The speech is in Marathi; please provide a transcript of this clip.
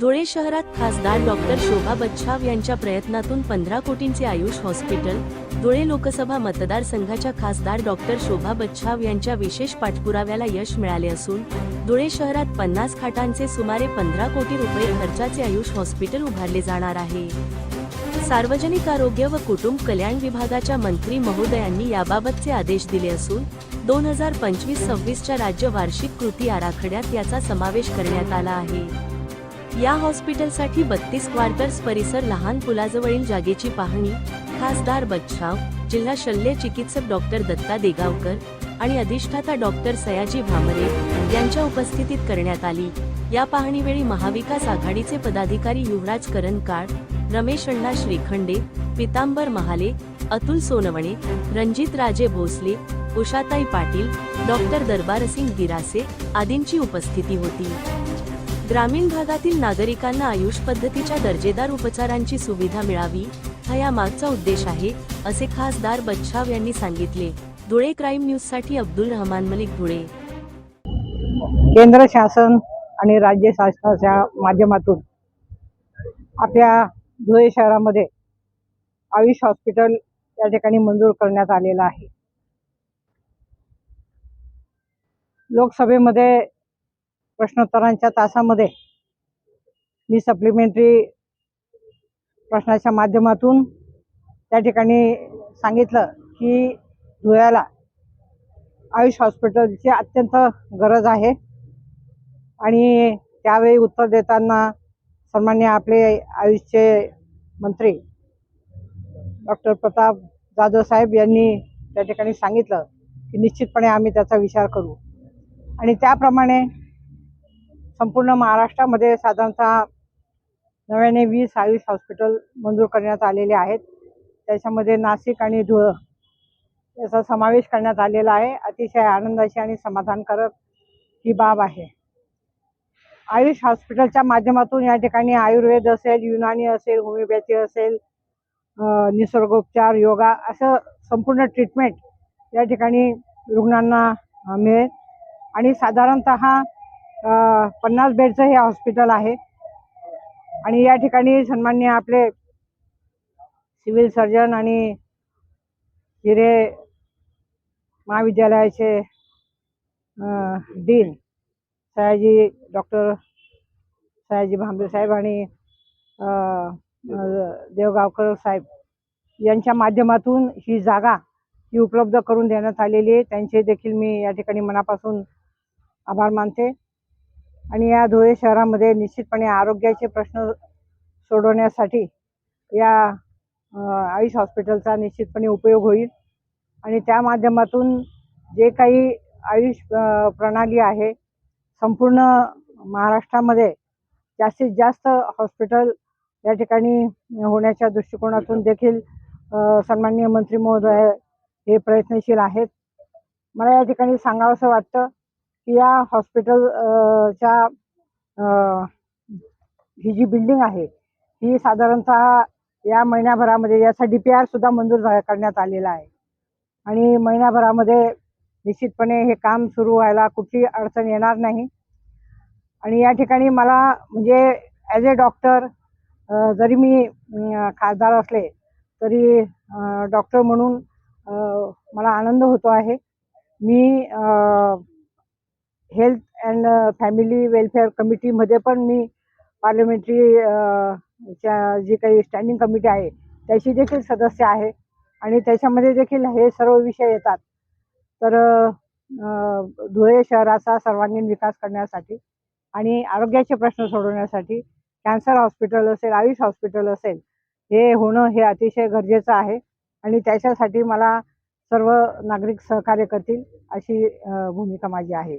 धुळे शहरात खासदार डॉक्टर शोभा बच्छाव यांच्या प्रयत्नातून पंधरा कोटींचे आयुष हॉस्पिटल धुळे लोकसभा मतदारसंघाच्या खासदार डॉक्टर शोभा बच्छाव यांच्या विशेष पाठपुराव्याला यश मिळाले असून धुळे शहरात पन्नास खाटांचे सुमारे पंधरा कोटी रुपये खर्चाचे आयुष हॉस्पिटल उभारले जाणार आहे. सार्वजनिक आरोग्य व कुटुंब कल्याण विभागाच्या मंत्री महोदयांनी याबाबतचे आदेश दिले असून दोन हजार पंचवीस सव्वीसच्या राज्य वार्षिक कृती आराखड्यात याचा समावेश करण्यात आला आहे. या हॉस्पिटलसाठी बत्तीस क्वार्टर्स परिसर लहान पुलाजवळील जागेची पाहणी खासदार बच्छाव जिल्हा शल्य चिकित्सक डॉक्टर दत्ता देगावकर आणि अधिष्ठाता डॉक्टर सयाजी भामरे यांच्या उपस्थितीत करण्यात आली. या पाहणीवेळी महाविकास आघाडीचे पदाधिकारी युवराज करणकाळ रमेश अण्णा श्रीखंडे पितांबर महाले अतुल सोनवणे रणजित राजे भोसले उषाताई पाटील डॉक्टर दरबारसिंग गिरासे आदींची उपस्थिती होती. ग्रामीण भागातील नागरिकांना आयुष पद्धतीच्या दर्जेदार उपचारांची सुविधा मिळावी हा या मागचा उद्देश आहे असे खासदार बच्छाव यांनी सांगितले. धुळे क्राईम न्यूजसाठी अब्दुल रहमान मलिक धुळे. केंद्र शासन आणि राज्य शासनाच्या माध्यमातून आपल्या धुळे शहरामध्ये आयुष हॉस्पिटल या ठिकाणी मंजूर करण्यात आलेलं आहे. लोकसभेमध्ये प्रश्नोत्तरांच्या तासामध्ये मी सप्लिमेंटरी प्रश्नाच्या माध्यमातून त्या ठिकाणी सांगितलं की धुळ्याला आयुष हॉस्पिटलची अत्यंत गरज आहे. आणि त्यावेळी उत्तर देताना सन्मान्य आपले आयुषचे मंत्री डॉक्टर प्रताप जाधव साहेब यांनी त्या ठिकाणी सांगितलं की निश्चितपणे आम्ही त्याचा विचार करू. आणि त्याप्रमाणे संपूर्ण महाराष्ट्रामध्ये साधारणतः नव्याने वीस आयुष हॉस्पिटल मंजूर करण्यात आलेले आहेत. त्याच्यामध्ये नाशिक आणि धुळं याचा समावेश करण्यात आलेला आहे. अतिशय आनंदाची आणि समाधानकारक ही बाब आहे. आयुष हॉस्पिटलच्या माध्यमातून या ठिकाणी आयुर्वेद असेल युनानी असेल होमिओपॅथी असेल निसर्गोपचार योगा असं संपूर्ण ट्रीटमेंट या ठिकाणी रुग्णांना मिळेल. आणि साधारणत पन्नास बेडचं हे हॉस्पिटल आहे. आणि या ठिकाणी सन्मान्य आपले सिव्हिल सर्जन आणि हिरे महाविद्यालयाचे डीन सयाजी डॉक्टर सयाजी भांबरे साहेब आणि देवगावकर साहेब यांच्या माध्यमातून ही जागा ही उपलब्ध करून देण्यात आलेली आहे. त्यांचे देखील मी या ठिकाणी मनापासून आभार मानते. आणि या धुळे शहरामध्ये निश्चितपणे आरोग्याचे प्रश्न सोडवण्यासाठी या आयुष हॉस्पिटलचा निश्चितपणे उपयोग होईल. आणि त्या माध्यमातून जे काही आयुष प्रणाली आहे संपूर्ण महाराष्ट्रामध्ये जास्तीत जास्त हॉस्पिटल या ठिकाणी होण्याच्या दृष्टिकोनातून देखील सन्माननीय मंत्री महोदय हे प्रयत्नशील आहेत. मला या ठिकाणी सांगावंसं वाटतं की या हॉस्पिटल च्या ही जी बिल्डिंग आहे ही साधारणतः या महिन्याभरामध्ये याचा डी पी आर सुद्धा मंजूर झा- करण्यात आलेला आहे. आणि महिन्याभरामध्ये निश्चितपणे हे काम सुरू व्हायला कुठली अडचण येणार नाही. आणि या ठिकाणी मला म्हणजे ॲज अ डॉक्टर जरी मी खासदार असले तरी डॉक्टर म्हणून मला आनंद होतो आहे. मी हेल्थ अँड फॅमिली वेलफेअर कमिटीमध्ये पण मी पार्लमेंटरी च्या जी काही स्टँडिंग कमिटी आहे त्याची देखील सदस्य आहे. आणि त्याच्यामध्ये देखील हे सर्व विषय येतात. तर धुळे शहराचा सर्वांगीण विकास करण्यासाठी आणि आरोग्याचे प्रश्न सोडवण्यासाठी कॅन्सर हॉस्पिटल असेल आयुष हॉस्पिटल असेल हे होणं हे अतिशय गरजेचं आहे. आणि त्याच्यासाठी मला सर्व नागरिक सहकार्य करतील अशी भूमिका माझी आहे.